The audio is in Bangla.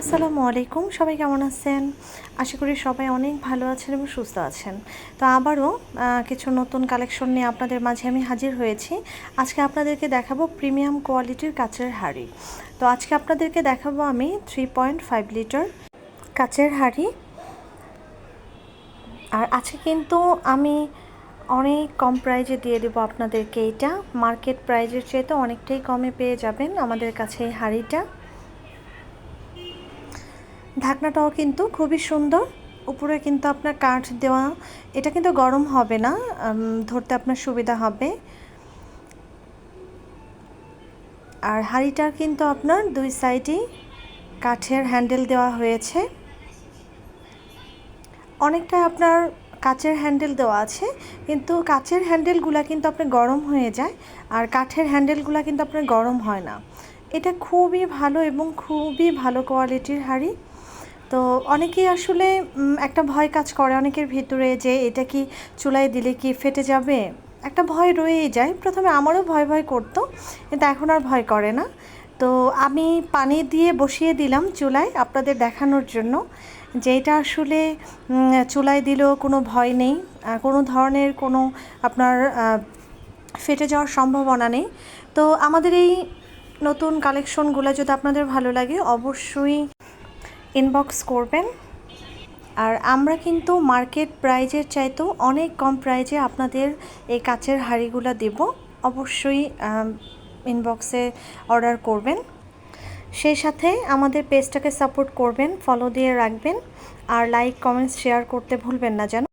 আসসালামু আলাইকুম। সবাই কেমন আছেন? আশা করি সবাই অনেক ভালো আছেন এবং সুস্থ আছেন। তো আবারও কিছু নতুন কালেকশন নিয়ে আপনাদের মাঝে আমি হাজির হয়েছি। আজকে আপনাদেরকে দেখাবো প্রিমিয়াম কোয়ালিটির কাচের হাঁড়ি। তো আজকে আপনাদেরকে দেখাবো আমি থ্রি পয়েন্ট ফাইভ লিটার কাচের হাঁড়ি। আর আজকে কিন্তু আমি অনেক কম প্রাইজে দিয়ে দেবো আপনাদেরকে এটা মার্কেট প্রাইজের চেয়ে তো অনেকটাই কমে পেয়ে যাবেন আমাদের কাছে এই হাঁড়িটা। ঢাকনাটাও কিন্তু খুবই সুন্দর। উপরে কিন্তু আপনার কাঠ দেওয়া, এটা কিন্তু গরম হবে না ধরতে আপনার সুবিধা হবে। আর হাঁড়িটার কিন্তু আপনার দুই সাইডেই কাঠের হ্যান্ডেল দেওয়া হয়েছে। অনেকটা আপনার কাচের হ্যান্ডেল দেওয়া আছে, কিন্তু কাচের হ্যান্ডেলগুলা কিন্তু আপনার গরম হয়ে যায়, আর কাঠের হ্যান্ডেলগুলা কিন্তু আপনার গরম হয় না। এটা খুবই ভালো এবং খুবই ভালো কোয়ালিটির হাঁড়ি। তো অনেকেই আসলে একটা ভয় কাজ করে অনেকের ভিতরে যে এটা কি চুলায় দিলে কি ফেটে যাবে? একটা ভয় রয়েই যায়। প্রথমে আমারও ভয় ভয় করতো, কিন্তু এখন আর ভয় করে না। তো আমি পানি দিয়ে বসিয়ে দিলাম চুলায় আপনাদের দেখানোর জন্য যে এটা আসলে চুলায় দিলেও কোনো ভয় নেই কোনো ধরনের কোনো আপনার ফেটে যাওয়ার সম্ভাবনা নেই। তো আমাদের এই নতুন কালেকশনগুলো যদি আপনাদের ভালো লাগে, অবশ্যই ইনবক্স করবেন। আর আমরা কিন্তু মার্কেট প্রাইজের চাইতেও অনেক কম প্রাইজে আপনাদের এই কাচের হাঁড়িগুলো দেব। অবশ্যই ইনবক্সে অর্ডার করবেন। সেই সাথে আমাদের পেজটাকে সাপোর্ট করবেন ফলো দিয়ে রাখবেন। আর লাইক কমেন্টস শেয়ার করতে ভুলবেন না যেন।